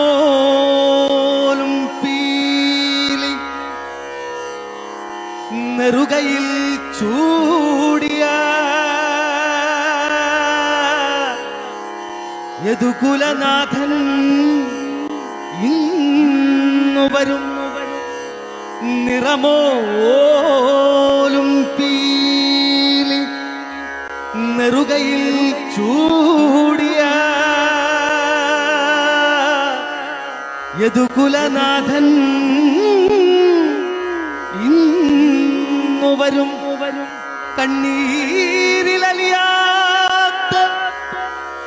നിറമോലും പീലി നെറുകയിൽ ചൂടിയ യദുകുലനാഥൻ ഇന്നു വരും. നിറമോലും പീലി നെറുകയിൽ ചൂടിയ യദുകുലനാഥൻ ഇന്നു വരും കണ്ണീരിലലിയാത്ത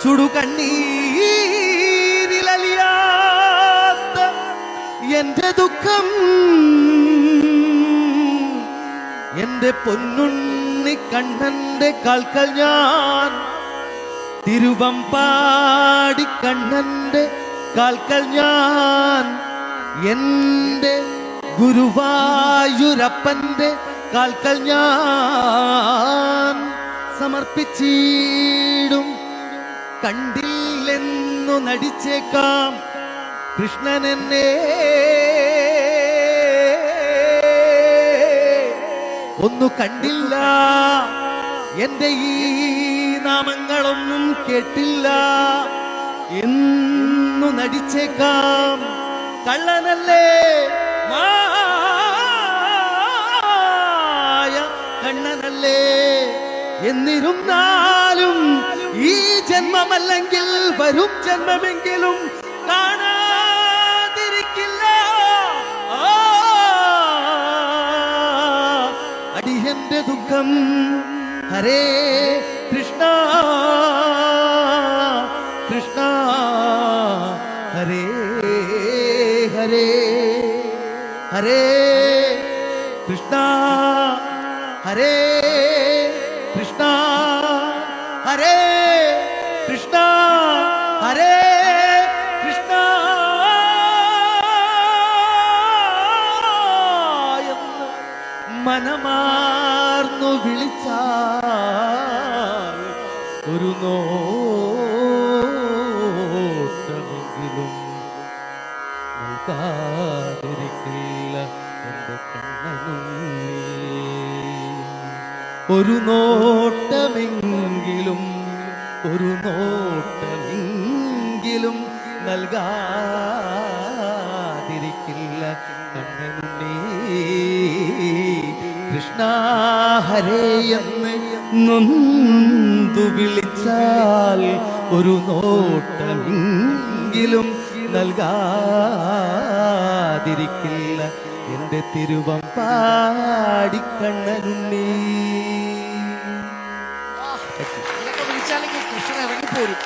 ചുടു കണ്ണീരിലലിയാത്ത എന്റെ ദുഃഖം എന്റെ പൊന്നുണ്ണി കണ്ണന്റെ കാൽക്കൽ ഞാൻ തിരുവമ്പാടി കണ്ണന്റെ കാൽക്കൽ ഞാൻ എന്റെ ഗുരുവായൂരപ്പന്റെ കാൽക്കൽ ഞാൻ സമർപ്പിച്ചിടും. കണ്ടില്ലെന്നു നടിച്ചേക്കാം കൃഷ്ണൻ എന്നെ ഒന്നു കണ്ടില്ല. എന്റെ ഈ നാമങ്ങളൊന്നും കേട്ടില്ല. എന്നു നടിച്ചേക്കാം. കള്ളനല്ലേ? കണ്ണനല്ലേ? എന്നിരുന്നാലും ഈ ജന്മമല്ലെങ്കിൽ വരും ജന്മമെങ്കിലും കാണാതിരിക്കില്ല. അടിയന്റെ ദുഃഖം ഹരേ കൃഷ്ണ. ഹരേ ഹരേ കൃഷ്ണ ഹരേ കൃഷ്ണ ഹരേ കൃഷ്ണ ഹരേ കൃഷ്ണ മനമാർന്നു വിളിച്ചാൽ ഒരു നോട്ടമെങ്കിലും നൽകാതിരിക്കില്ല എന്റെ ഒരു നോട്ടമെങ്കിലും ഒരു നോട്ടമെങ്കിലും നൽകാതിരിക്കില്ല കണ്ണനുണ്ണി കൃഷ്ണ ഹരേ നൊന്തു വിളിച്ചാൽ ഒരു നോട്ടമെങ്കിലും നൽകാതിരിക്കില്ല. എന്റെ തിരുവം പാടിക്കണ്ണനുണ്ണി ഇതൊക്കെ കൃഷ്ണൻ ഇറങ്ങിപ്പോരും.